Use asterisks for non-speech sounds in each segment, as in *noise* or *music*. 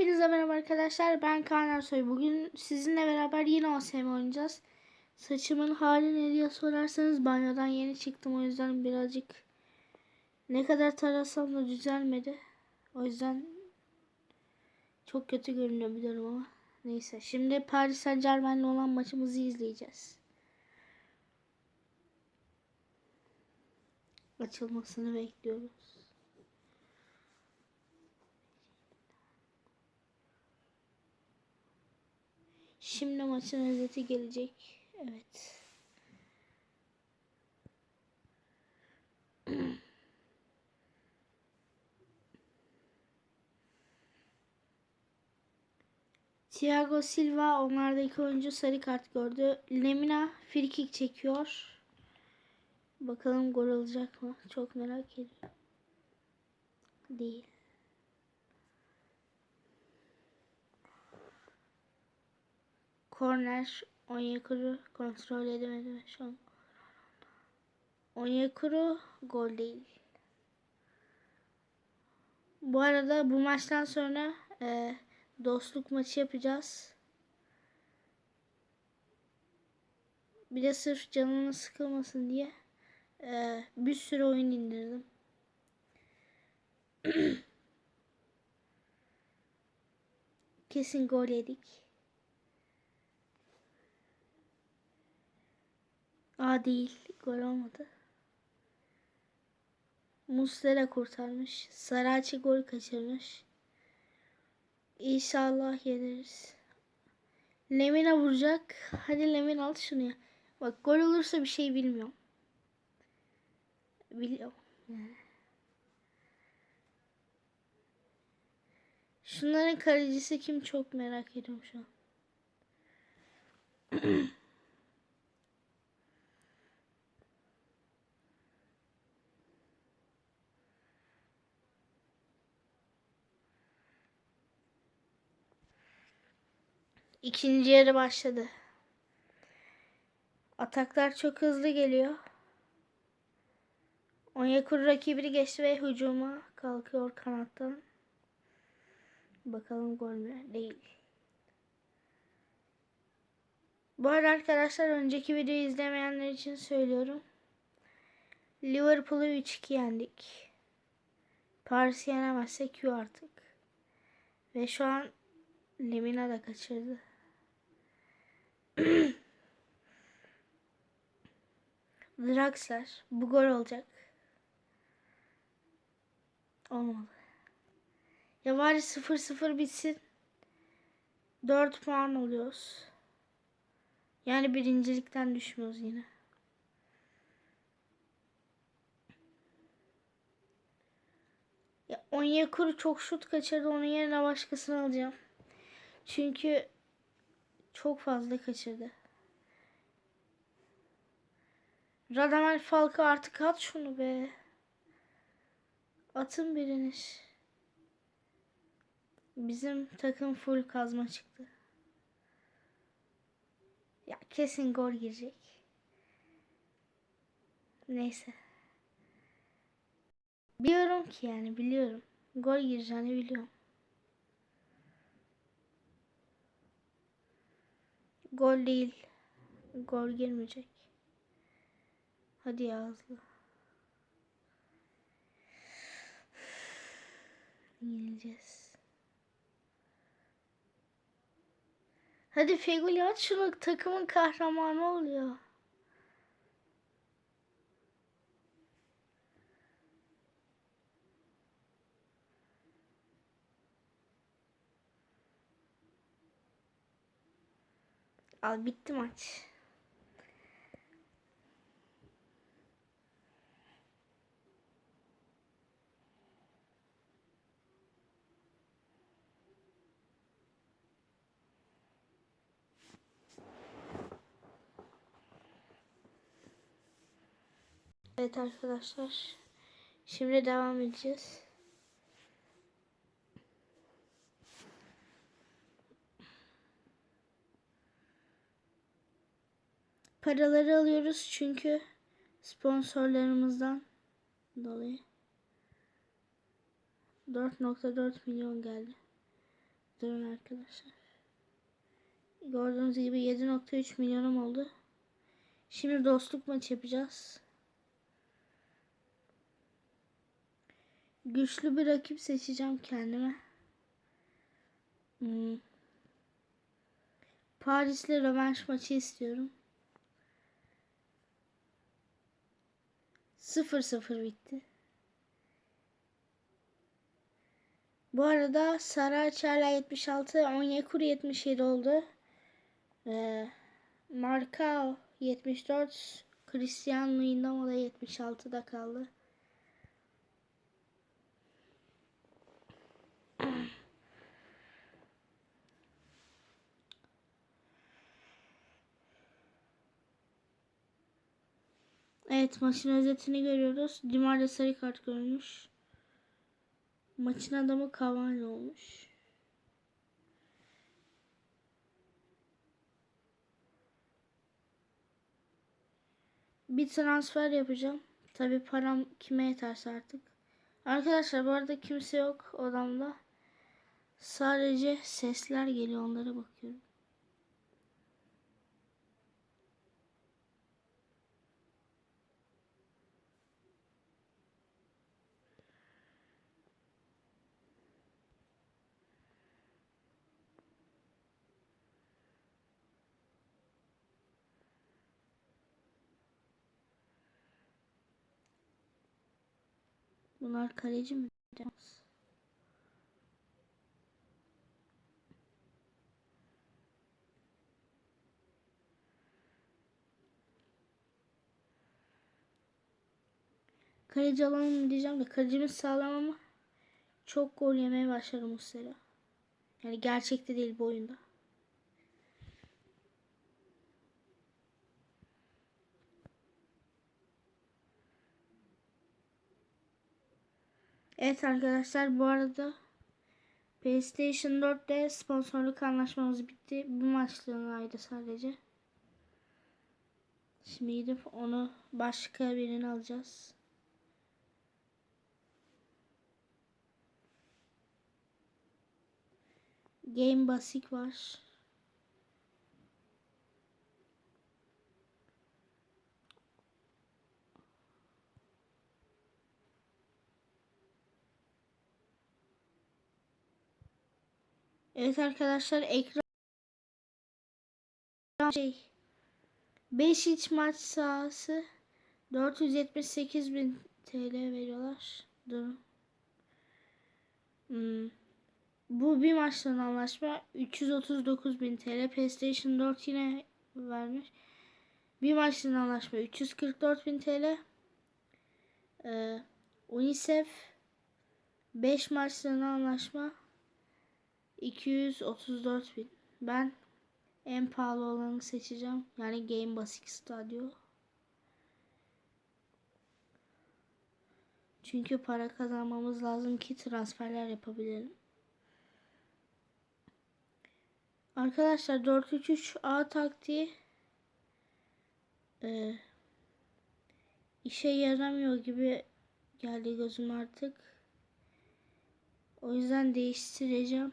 Hepinize merhaba arkadaşlar. Ben Kaan Ersoy. Bugün sizinle beraber yine OSM oynayacağız. Saçımın hali ne diye sorarsanız banyodan yeni çıktım. O yüzden birazcık ne kadar tarasam da düzelmedi. O yüzden çok kötü görünüyor biliyorum ama. Neyse. Şimdi Paris Saint Germain'le olan maçımızı izleyeceğiz. Açılmasını bekliyoruz. Şimdi maçın özeti gelecek. Evet. *clears throat* Thiago Silva onlardaki oyuncu sarı kart gördü. Lemina frikik çekiyor. Bakalım gol olacak mı? Çok merak ediyorum. Değil. Korner Onyekuru kontrol edemedi şu an. Onyekuru gol değil. Bu arada bu maçtan sonra e, dostluk maçı yapacağız. Bir de sırf canının sıkılmasın diye e, bir sürü oyun indirdim. *clears throat* Kesin gol yedik. Aa değil. Gol olmadı. Muslera kurtarmış. Saraçi gol kaçırmış. İnşallah yeniriz. Lemina vuracak. Hadi Lemin al şunu ya. Bak gol olursa bir şey bilmiyorum. Biliyorum. Yani. Şunların kalecisi kim çok merak ediyorum şu an. *clears throat* İkinci yarı başladı. Ataklar çok hızlı geliyor. Onyekuru rakibini geçti ve hücuma kalkıyor kanattan. Bakalım gol mü? Değil. Bu arada arkadaşlar önceki videoyu izlemeyenler için söylüyorum. Liverpool'u 3-2 yendik. Paris'i yenemezsek Q artık. Ve şu an Lemina da kaçırdı. Draxler. Bu gol olacak. Olmadı. Ya bari 0-0 bitsin. 4 puan oluyoruz. Yani birincilikten düşmüyoruz yine. Ya Onyekuru çok şut kaçırdı. Onun yerine başkasını alacağım. Çünkü çok fazla kaçırdı. Radamel Falka artık at şunu be. Atın biriniz. Bizim takım full kazma çıktı. Ya kesin gol girecek. Neyse. Biliyorum ki yani biliyorum. Gol gireceğini biliyorum. Gol değil. Gol girmeyecek. Hadi ya hızlı. Yenileceğiz. Hadi Feguli at şunu takımın kahramanı oluyor. Al bitti maç. Evet arkadaşlar. Şimdi devam edeceğiz. Paraları alıyoruz çünkü sponsorlarımızdan dolayı 4.4 milyon geldi. Durun arkadaşlar. Gördüğünüz gibi 7.3 milyonum oldu. Şimdi dostluk maçı yapacağız. Güçlü bir rakip seçeceğim kendime. Hmm. Paris'le rövanş maçı istiyorum. 0-0 bitti. Bu arada Sara Çarla 76, Onyekuru 77 oldu. Ee, Marka 74, Cristiano Indamo da 76'da kaldı. Evet maçın özetini görüyoruz. Dimar'da sarı kart görmüş. Maçın adamı Cavani olmuş. Bir transfer yapacağım. Tabi param kime yeterse artık. Arkadaşlar bu arada kimse yok odamda. Sadece sesler geliyor onlara bakıyorum. Bunlar kaleci mi? Kaleci alalım diyeceğim de kalecimiz sağlam ama çok gol yemeye başladı Muslera. Yani gerçekte değil bu oyunda. Evet arkadaşlar bu arada PlayStation 4'te sponsorluk anlaşmamız bitti. Bu maçlığınaydı sadece. Şimdi gidip onu başka birini alacağız. Game Basic var. Evet arkadaşlar ekran şey 5 iç maç sahası 478 bin TL veriyorlar. Durun. Hmm. Bu bir maçtan anlaşma 339 bin TL. PlayStation 4 yine vermiş. Bir maçtan anlaşma 344 bin TL. Ee, UNICEF 5 maçtan anlaşma 234 bin. Ben en pahalı olanı seçeceğim. Yani Game Basic Stadio. Çünkü para kazanmamız lazım ki transferler yapabilelim. Arkadaşlar 4-3-3 A taktiği e, işe yaramıyor gibi geldi gözüm artık. O yüzden değiştireceğim.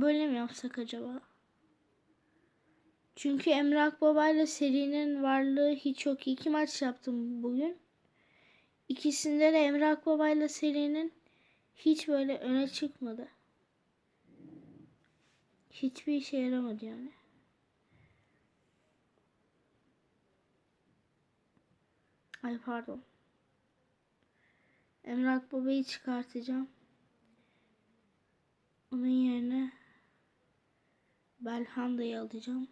Böyle mi yapsak acaba? Çünkü Emre Akbaba ile serinin varlığı hiç yok. İki maç yaptım bugün. İkisinde de Emre Akbaba ile serinin hiç böyle öne çıkmadı. Hiçbir işe yaramadı yani. Ay pardon. Emre Akbaba'yı çıkartacağım. Onun yerine Belhanda'yı alacağım.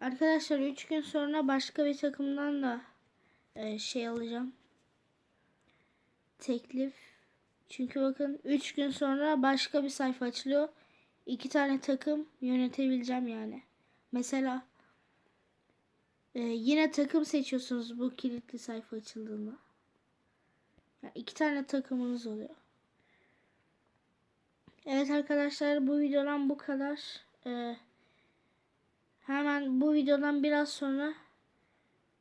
Arkadaşlar 3 gün sonra başka bir takımdan da e, şey alacağım. Teklif Çünkü bakın 3 gün sonra başka bir sayfa açılıyor. İki tane takım yönetebileceğim yani. Mesela e, yine takım seçiyorsunuz bu kilitli sayfa açıldığında. Yani iki tane takımınız oluyor. Evet arkadaşlar bu videodan bu kadar. Ee, hemen bu videodan biraz sonra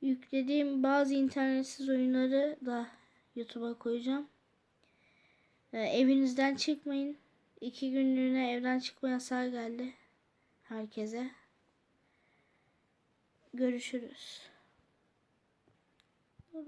yüklediğim bazı internetsiz oyunları da YouTube'a koyacağım. Ee, evinizden çıkmayın. İki günlüğüne evden çıkma yasağı geldi herkese. Görüşürüz.